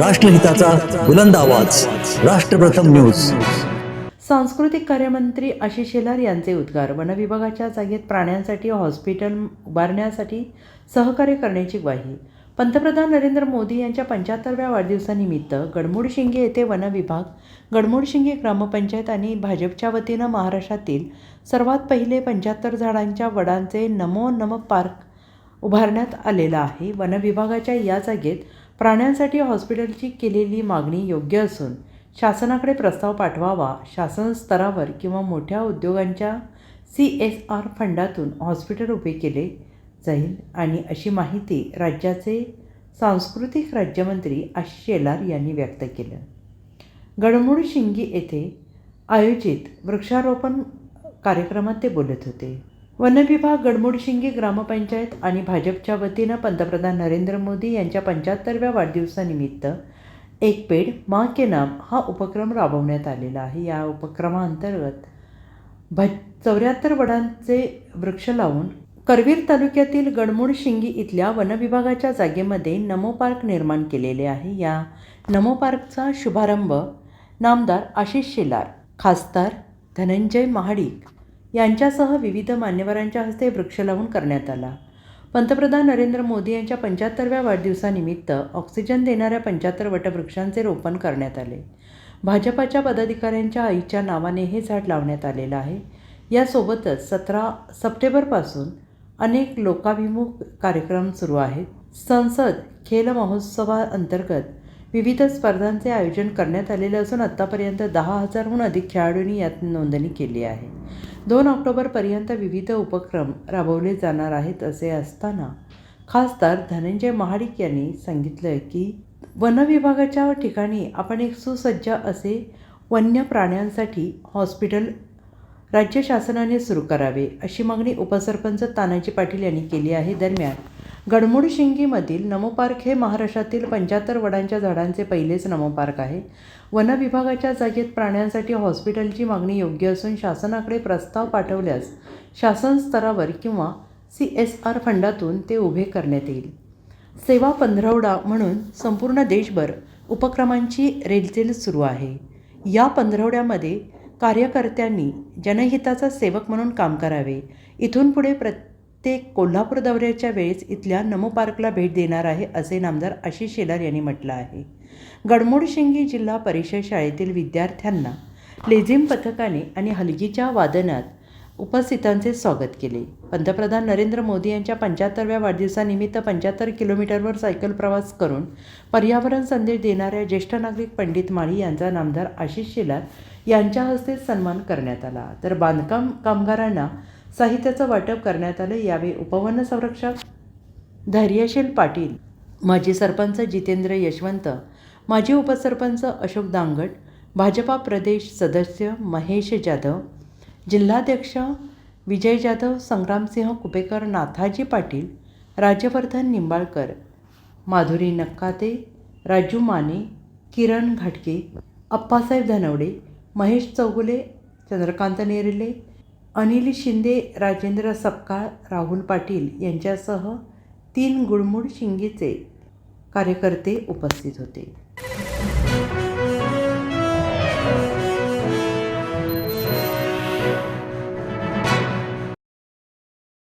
राष्ट्रहिताचा बुलंद आवाज. राष्ट्रप्रथम न्यूज. सांस्कृतिक कार्यमंत्री आशिष शेलार यांचे उद्गार. वनविभागाच्या जागेत प्राण्यांसाठी हॉस्पिटल उभारण्यासाठी सहकार्य करण्याची ग्वाही. पंतप्रधान नरेंद्र मोदी यांच्या पंच्याहत्तरव्या वाढदिवसानिमित्त गडमुडशिंगे येथे वनविभाग गडमुडशिंगे ग्रामपंचायत आणि भाजपच्या वतीनं महाराष्ट्रातील सर्वात पहिले पंच्याहत्तर झाडांच्या वडांचे नमो नम पार्क उभारण्यात आलेला आहे. वनविभागाच्या या जागेत प्राण्यांसाठी हॉस्पिटलची केलेली मागणी योग्य असून शासनाकडे प्रस्ताव पाठवावा शासन स्तरावर किंवा मोठ्या उद्योगांच्या सी एस आर फंडातून हॉस्पिटल उभे केले जाईल आणि अशी माहिती राज्याचे सांस्कृतिक राज्यमंत्री आशिष शेलार यांनी व्यक्त केलं. गडमुड शिंगी येथे आयोजित वृक्षारोपण कार्यक्रमात ते बोलत होते. वनविभाग गडमुडशिंगी ग्रामपंचायत आणि भाजपच्या वतीनं पंतप्रधान नरेंद्र मोदी यांच्या पंच्याहत्तरव्या वाढदिवसानिमित्त एक पेड माँ के नाम हा उपक्रम राबवण्यात आलेला आहे. या उपक्रमाअंतर्गत भ चौऱ्याहत्तर वडांचे वृक्ष लावून करवीर तालुक्यातील गडमुड शिंगी इथल्या वनविभागाच्या जागेमध्ये नमो पार्क निर्माण केलेले आहे. या नमो पार्कचा शुभारंभ नामदार आशिष शेलार खासदार धनंजय महाडिक यांच्यासह विविध मान्यवरांच्या हस्ते वृक्ष लावून करण्यात आला. पंतप्रधान नरेंद्र मोदी यांच्या पंच्याहत्तरव्या वाढदिवसानिमित्त ऑक्सिजन देणाऱ्या पंच्याहत्तर वटवृक्षांचे रोपण करण्यात आले. भाजपाच्या पदाधिकाऱ्यांच्या आईच्या नावाने हे झाड लावण्यात आलेलं आहे. यासोबतच सतरा सप्टेंबरपासून अनेक लोकाभिमुख कार्यक्रम सुरू आहेत. संसद खेल महोत्सवाअंतर्गत विविध स्पर्धांचे आयोजन करण्यात आलेले असून आत्तापर्यंत दहा हजारहून अधिक खेळाडूंनी यात नोंदणी केली आहे. दोन ऑक्टोबरपर्यंत विविध उपक्रम राबवले जाणार आहेत असे असताना खासदार धनंजय महाडिक यांनी सांगितलं की वनविभागाच्या ठिकाणी आपण एक सुसज्ज असे वन्य प्राण्यांसाठी हॉस्पिटल राज्य शासनाने सुरू करावे अशी मागणी उपसरपंच तानाजी पाटील यांनी केली आहे. दरम्यान गडमोडशिंगीमधील नमोपार्क हे महाराष्ट्रातील पंच्याहत्तर वडांच्या झाडांचे पहिलेच नमोपार्क आहे. वन विभागाच्या जागेत प्राण्यांसाठी हॉस्पिटलची मागणी योग्य असून शासनाकडे प्रस्ताव पाठवल्यास शासन स्तरावर किंवा सी एस आर फंडातून ते उभे करण्यात येईल. सेवा पंधरवडा म्हणून संपूर्ण देशभर उपक्रमांची रेलचेल सुरू आहे. या पंधरवड्यामध्ये कार्यकर्त्यांनी जनहिताचा सेवक म्हणून काम करावे. इथून पुढे ते कोल्हापूर दौऱ्याच्या वेळेस इथल्या नमो पार्कला भेट देणार आहे असे नामदार आशिष शेलार यांनी म्हटलं आहे. गडमोडशिंगी जिल्हा परिषद शाळेतील विद्यार्थ्यांना लेझिम पथकाने आणि हलगीच्या वादनात उपस्थितांचे स्वागत केले. पंतप्रधान नरेंद्र मोदी यांच्या पंच्याहत्तरव्या वाढदिवसानिमित्त पंच्याहत्तर किलोमीटरवर सायकल प्रवास करून पर्यावरण संदेश देणाऱ्या ज्येष्ठ नागरिक पंडित माळी यांचा नामदार आशिष शेलार यांच्या हस्ते सन्मान करण्यात आला. तर बांधकाम कामगारांना साहित्याचं वाटप करण्यात आलं. यावेळी उपवन संरक्षक धैर्यशील पाटील माजी सरपंच जितेंद्र यशवंत माजी उपसरपंच अशोक दांगट भाजपा प्रदेश सदस्य महेश जाधव जिल्हाध्यक्ष विजय जाधव संग्रामसिंह कुपेकर नाथाजी पाटील राज्यवर्धन निंबाळकर माधुरी नक्काते राजू माने किरण घाटके अप्पासाहेब धनवडे महेश चौगुले चंद्रकांत नेरिले अनिल शिंदे राजेंद्र सपकाळ राहुल पाटील यांच्यासह तीन गुळमुळ शिंगेचे कार्यकर्ते उपस्थित होते.